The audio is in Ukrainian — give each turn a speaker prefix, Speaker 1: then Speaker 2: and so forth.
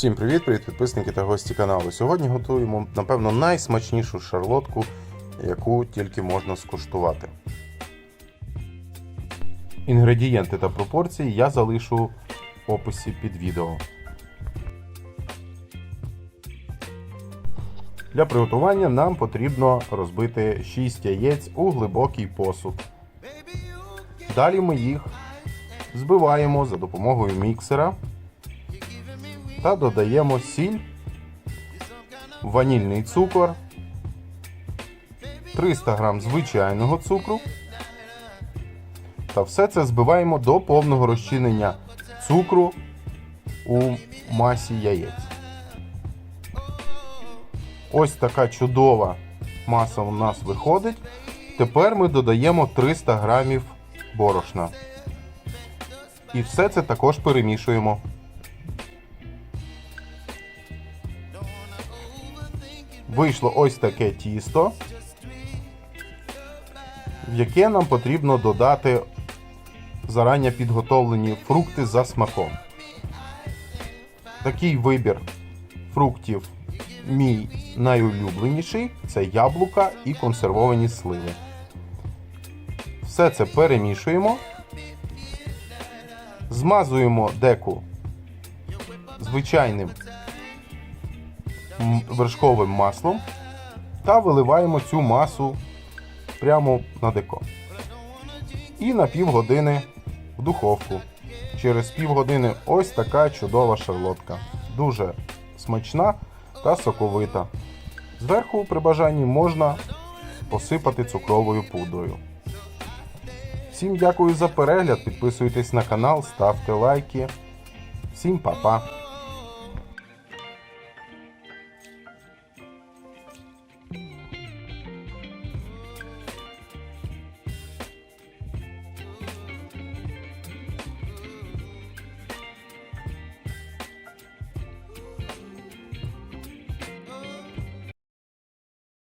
Speaker 1: Всім привіт, привіт, підписники та гості каналу. Сьогодні готуємо, напевно, найсмачнішу шарлотку, яку тільки можна скуштувати. Інгредієнти та пропорції я залишу в описі під відео. Для приготування нам потрібно розбити 6 яєць у глибокий посуд. Далі ми їх збиваємо за допомогою міксера та додаємо сіль, ванільний цукор, 300 г звичайного цукру. Та все це збиваємо до повного розчинення цукру у масі яєць. Ось така чудова маса у нас виходить. Тепер ми додаємо 300 грамів борошна. І все це також перемішуємо. Вийшло ось таке тісто, в яке нам потрібно додати зарані підготовлені фрукти за смаком. Такий вибір фруктів мій найулюбленіший це яблука і консервовані сливи. Все це перемішуємо, змазуємо деку звичайним вершковим маслом та виливаємо цю масу прямо на деко. І на півгодини в духовку. Через півгодини ось така чудова шарлотка. Дуже смачна та соковита. Зверху при бажанні можна посипати цукровою пудрою. Всім дякую за перегляд, підписуйтесь на канал, ставте лайки. Всім па-па!